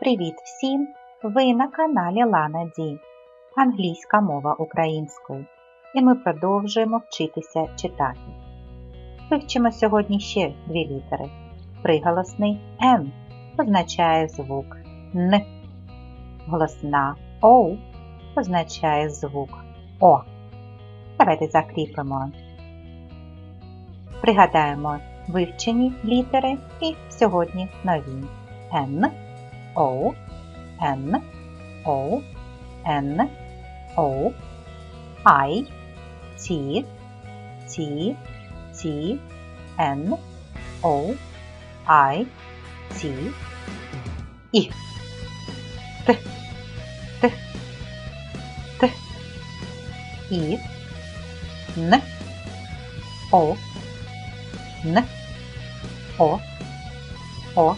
Привіт всім! Ви на каналі Лана Ді. Англійська мова українською. І ми продовжуємо вчитися читати. Вивчимо сьогодні ще дві літери. Приголосний Н означає звук Н. Голосна О означає звук О. Давайте закріпимо. Пригадаємо вивчені літери і сьогодні нові. Н, О, Н, О, Н, О, I, Т, Т, Т, Н, О, I, Т, І. Т, Т, Т, І, Н, О, Н, О, О.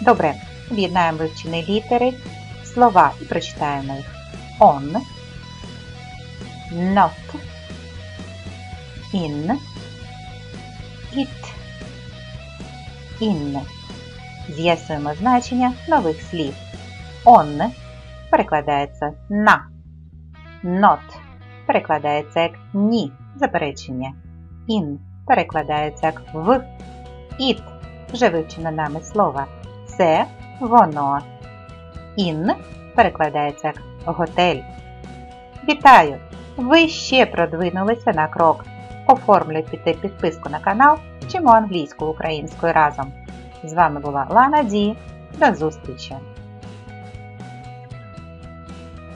Добре, об'єднаємо вивчені літери, слова і прочитаємо їх. On, not, in, it, in. З'ясуємо значення нових слів. On перекладається на. Not перекладається як ні заперечення. In перекладається як в. It вже вивчено нами слово. Це воно. Ін перекладається як готель. Вітаю! Ви ще продвинулися на крок. Оформлюйте підписку на канал Вчимо англійську українською разом. З вами була Лана Ді. До зустрічі!